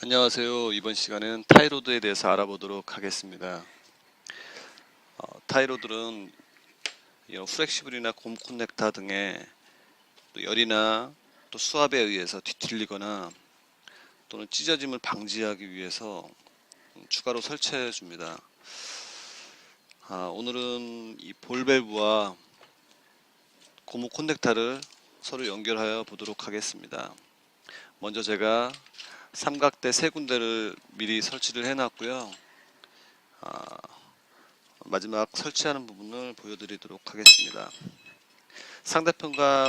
안녕하세요. 이번 시간은 타이로드에 대해서 알아보도록 하겠습니다. 어, 타이로드는 플렉시블이나 곰 커넥터 등의 또 열이나 또 수압에 의해서 뒤틀리거나 또는 찢어짐을 방지하기 위해서 추가로 설치해 줍니다. 아, 오늘은 이 볼밸브와 고무 커넥터를 서로 연결하여 보도록 하겠습니다. 먼저 제가 삼각대 세 군데를 미리 설치를 해놨고요. 아, 마지막 설치하는 부분을 보여드리도록 하겠습니다. 상대편과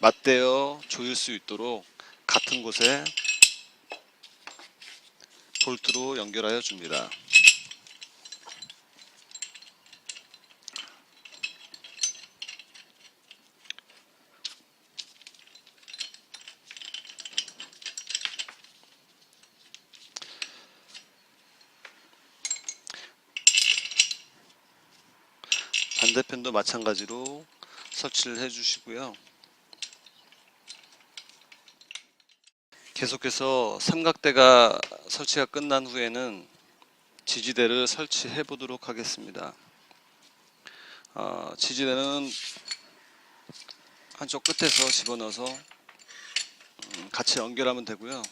맞대어 조일 수 있도록 같은 곳에 볼트로 연결하여 줍니다. 반대편도 마찬가지로 설치를 해 주시고요. 계속해서 삼각대가 설치가 끝난 후에는 지지대를 설치해 보도록 하겠습니다. 어, 지지대는 한쪽 끝에서 집어넣어서 음, 같이 연결하면 되고요.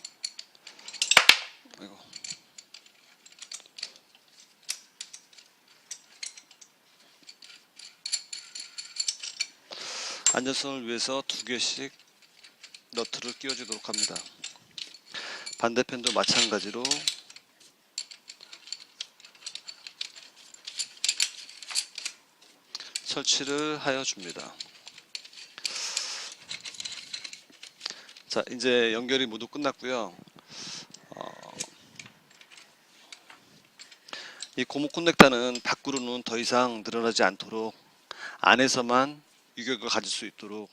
아이고. 안전성을 위해서 두 개씩 너트를 끼워주도록 합니다. 반대편도 마찬가지로 설치를 하여 줍니다. 자, 이제 연결이 모두 끝났고요. 어, 이 고무 커넥터는 밖으로는 더 이상 늘어나지 않도록 안에서만 유격을 가질 수 있도록